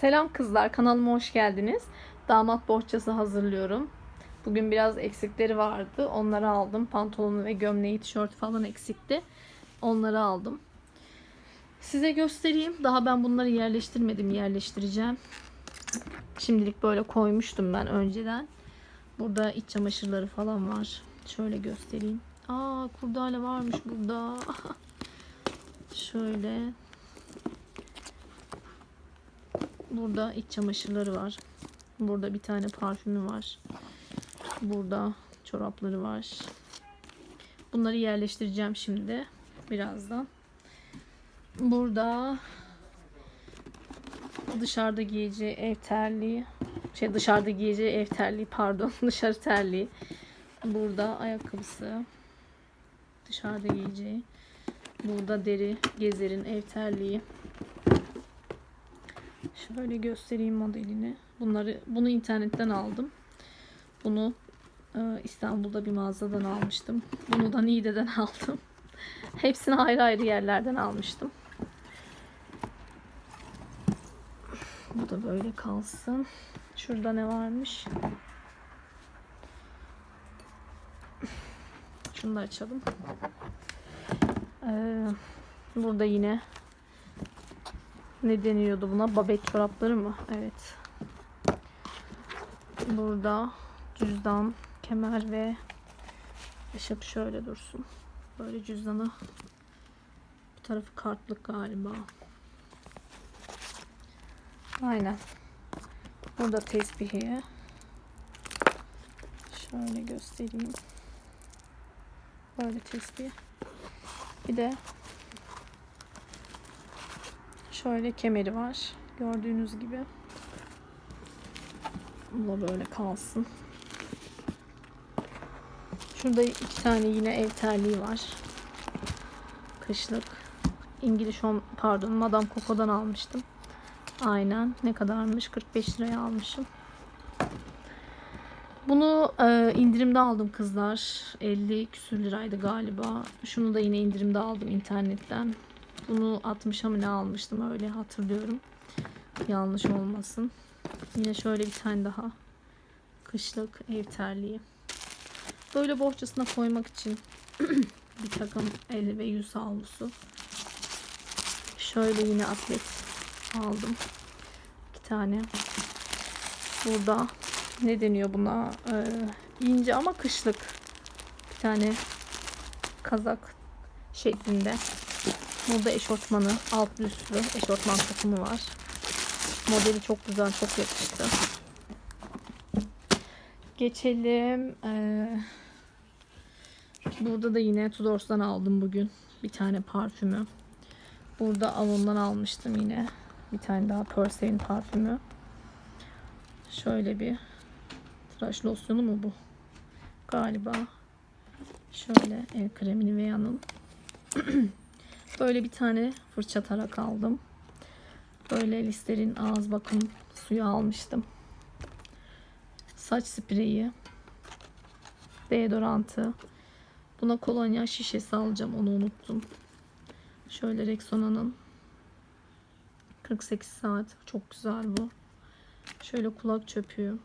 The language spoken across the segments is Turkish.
Selam kızlar, kanalıma hoş geldiniz. Damat bohçası hazırlıyorum. Bugün biraz eksikleri vardı. Onları aldım. Pantolonu ve gömleği, tişört falan eksikti. Onları aldım. Size göstereyim. Daha ben bunları yerleştirmedim. Yerleştireceğim. Şimdilik böyle koymuştum ben önceden. Burada iç çamaşırları falan var. Şöyle göstereyim. Aa kurdale varmış burada. Şöyle. Burada iç çamaşırları var. Burada bir tane parfümü var. Burada çorapları var. Bunları yerleştireceğim şimdi. Birazdan. Burada dışarıda giyeceği ev terliği. Şey dışarıda giyeceği ev terliği pardon. Dışarı terliği. Burada ayakkabısı. Dışarıda giyeceği. Burada deri gezerin ev terliği. Şöyle göstereyim modelini. Bunları bunu internetten aldım. Bunu e, İstanbul'da bir mağazadan almıştım. Bunu da Niğde'den aldım. Hepsini ayrı ayrı yerlerden almıştım. Bu da böyle kalsın. Şurada ne varmış? Şunu da açalım. Ee, burada yine ne deniyordu buna? Babet çorapları mı? Evet. Burada cüzdan, kemer ve ışık şöyle dursun. Böyle cüzdanı bu tarafı kartlık galiba. Aynen. Burada tesbihi. Şöyle göstereyim. Böyle tesbih. Bir de Şöyle kemeri var. Gördüğünüz gibi. Bu da böyle kalsın. Şurada iki tane yine ev terliği var. Kışlık. İngiliz Home, pardon Madame Coco'dan almıştım. Aynen. Ne kadarmış? 45 liraya almışım. Bunu e, indirimde aldım kızlar. 50 küsür liraydı galiba. Şunu da yine indirimde aldım internetten. Bunu 60'a mı ne almıştım öyle hatırlıyorum. Yanlış olmasın. Yine şöyle bir tane daha. Kışlık ev terliği. Böyle bohçasına koymak için bir takım el ve yüz havlusu. Şöyle yine atlet aldım. İki tane. Burada ne deniyor buna? Ee, ince ama kışlık. Bir tane kazak şeklinde. Burada eşortmanı, alt üstlü eşortman takımı var. Modeli çok güzel, çok yakıştı. Geçelim. Ee, burada da yine Tudors'tan aldım bugün. Bir tane parfümü. Burada Avon'dan almıştım yine. Bir tane daha Purslane parfümü. Şöyle bir tıraş losyonu mu bu? Galiba. Şöyle el kremini Vea'nın. Böyle bir tane fırça tarak aldım. Böyle Lister'in ağız bakım suyu almıştım. Saç spreyi. Deodorantı. Buna kolonya şişesi alacağım. Onu unuttum. Şöyle Rexona'nın 48 saat. Çok güzel bu. Şöyle kulak çöpüğü.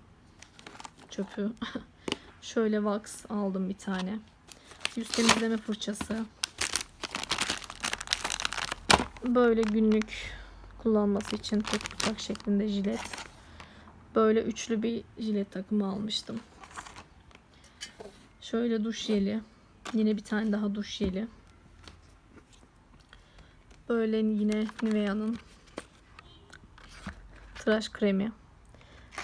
Çöpü. Şöyle wax aldım bir tane. Yüz temizleme fırçası böyle günlük kullanması için tek bıçak şeklinde jilet. Böyle üçlü bir jilet takımı almıştım. Şöyle duş jeli. Yine bir tane daha duş jeli. Böyle yine Nivea'nın tıraş kremi.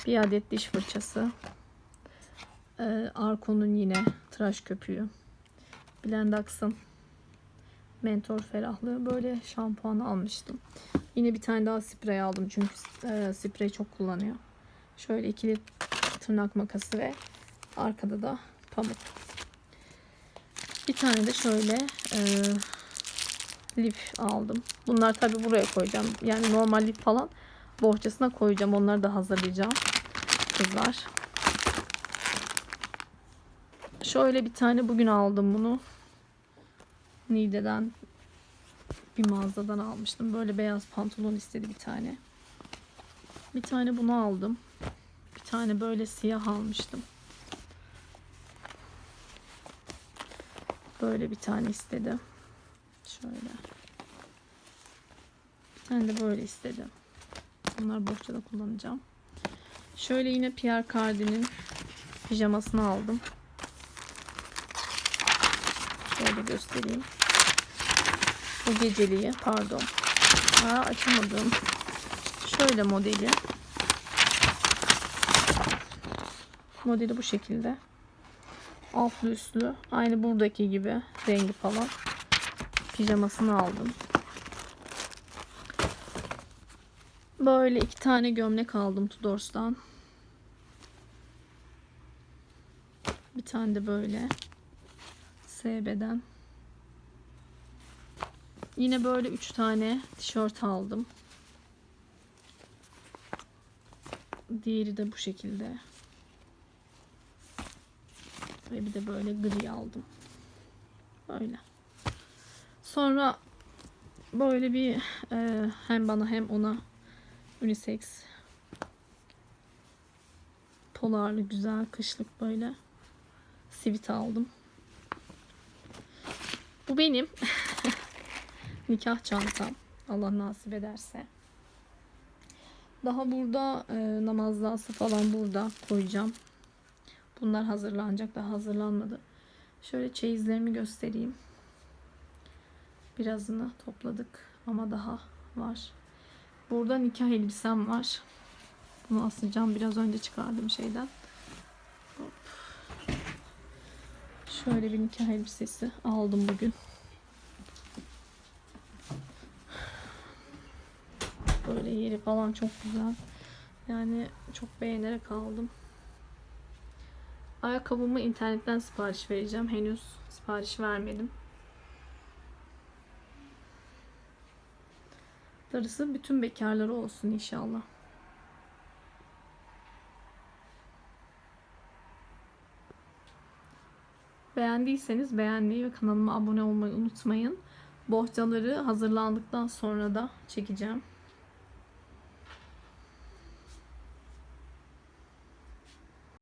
Bir adet diş fırçası. Ee, Arko'nun yine tıraş köpüğü. Blendax'ın mentor ferahlığı böyle şampuan almıştım. Yine bir tane daha sprey aldım çünkü e, sprey çok kullanıyor. Şöyle ikili tırnak makası ve arkada da pamuk. Bir tane de şöyle e, lif aldım. Bunlar tabi buraya koyacağım. Yani normal lif falan bohçasına koyacağım. Onları da hazırlayacağım. Kızlar. Şöyle bir tane bugün aldım bunu. Nide'den bir mağazadan almıştım. Böyle beyaz pantolon istedi bir tane. Bir tane bunu aldım. Bir tane böyle siyah almıştım. Böyle bir tane istedi. Şöyle. Bir tane de böyle istedi. Bunları bohçada kullanacağım. Şöyle yine Pierre Cardin'in pijamasını aldım. Şöyle göstereyim. Bu geceliği pardon. Aa, açamadım. Şöyle modeli. Modeli bu şekilde. Altlı üstlü. Aynı buradaki gibi rengi falan. Pijamasını aldım. Böyle iki tane gömlek aldım Tudors'tan. Bir tane de böyle. SB'den. Yine böyle üç tane tişört aldım. Diğeri de bu şekilde. Ve bir de böyle gri aldım. Böyle. Sonra böyle bir e, hem bana hem ona unisex polarlı güzel kışlık böyle sivit aldım. Bu benim nikah çantam. Allah nasip ederse. Daha burada e, namazlısı falan burada koyacağım. Bunlar hazırlanacak. Daha hazırlanmadı. Şöyle çeyizlerimi göstereyim. Birazını topladık ama daha var. Burada nikah elbisem var. Bunu asacağım. Biraz önce çıkardım şeyden. Hop. Şöyle bir nikah elbisesi aldım bugün. Böyle yeri falan çok güzel. Yani çok beğenerek aldım. Ayakkabımı internetten sipariş vereceğim. Henüz sipariş vermedim. Darısı bütün bekarları olsun inşallah. Beğendiyseniz beğenmeyi ve kanalıma abone olmayı unutmayın. Bohçaları hazırlandıktan sonra da çekeceğim.